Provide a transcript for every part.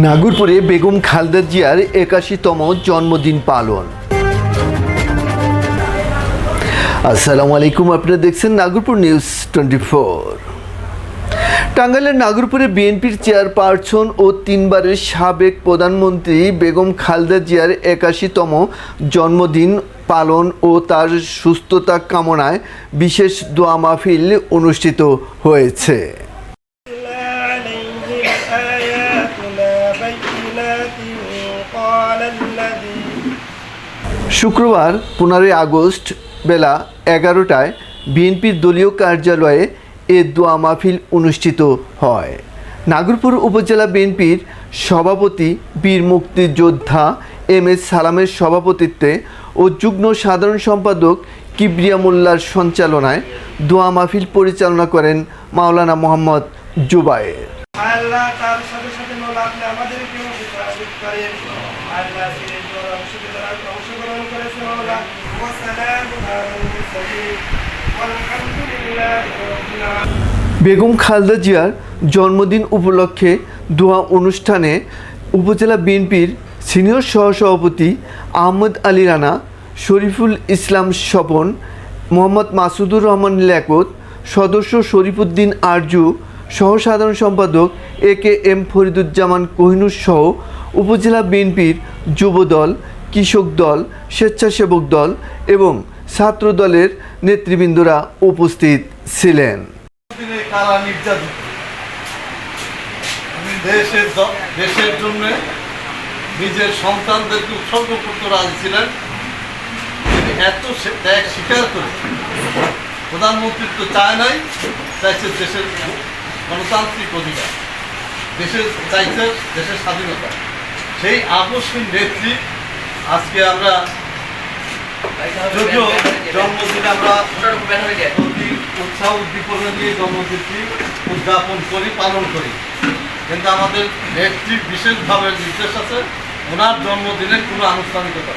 নাগরপুরে বেগম খালেদা জিয়ার একাশিতম জন্মদিন পালন। আসসালামু আলাইকুম, আপনারা দেখছেন নাগরপুর নিউজ টোয়েন্টি ফোর। টাঙ্গাইলের নাগরপুরে বিএনপির চেয়ারপারসন ও তিনবারের সাবেক প্রধানমন্ত্রী বেগম খালেদা জিয়ার একাশিতম জন্মদিন পালন ও তার সুস্থতা কামনায় বিশেষ দোয়া মাহফিল অনুষ্ঠিত হয়েছে। শুক্রবার, পনেরোই আগস্ট বেলা এগারোটায় বিএনপির দলীয় কার্যালয়ে এ দোয়া মাহফিল অনুষ্ঠিত হয়। নাগরপুর উপজেলা বিএনপির সভাপতি বীর মুক্তিযোদ্ধা এম এস সালামের সভাপতিত্বে ও যুগ্ম সাধারণ সম্পাদক কিবরিয়া মোল্লার সঞ্চালনায় দোয়া মাহফিল পরিচালনা করেন মাওলানা মোহাম্মদ জুবায়ের। আল্লাহ তার সাথে সাথে বেগম খালদা জিয়ার জন্মদিন উপলক্ষে দোয়া অনুষ্ঠানে উপজেলা বিএনপির সিনিয়র সহসভাপতি আহমদ আলী রানা, শরীফুল ইসলাম স্বপন, মোহাম্মদ মাসুদুর রহমান লেকত, সদস্য শরীফুদ্দিন আরজু সহ সাধারণ সম্পাদক A K M Fariduzzaman Kohinoor সহ উপজেলা বিএনপির যুবদল কৃষক দল, স্বেচ্ছাসেবক দল এবং ছাত্র দলের নেতৃবৃন্দরা উপস্থিত ছিলেন। দেশের জন্য নিজের সন্তানদেরকে উৎসর্গ করতে রাজি ছিলেন। এত ত্যাগ স্বীকার করে প্রধানমন্ত্রী তো চায় নাই চাইছে দেশের গণতান্ত্রিক অধিকার, দেশের চাইছে দেশের স্বাধীনতা সেই আপসহীন নেত্রী আজকে আমরা যদিও জন্মদিনে আমরা উৎসাহ উদ্দীপনা নিয়ে জন্মদিনটি উদযাপন করি, পালন করি কিন্তু আমাদের নেত্রী বিশেষভাবে নির্দেশ আছে, ওনার জন্মদিনে কোনো আনুষ্ঠানিকতা।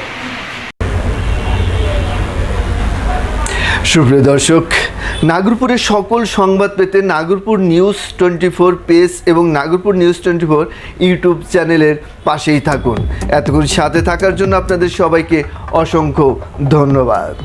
সুপ্রিয় দর্শক নাগরপুরের সকল সংবাদ পেতে Nagarpur news twenty four page এবং Nagarpur news twenty four YouTube চ্যানেলের পাশেই থাকুন। এতক্ষণ সাথে থাকার জন্য আপনাদের সবাইকে অসংখ্য ধন্যবাদ।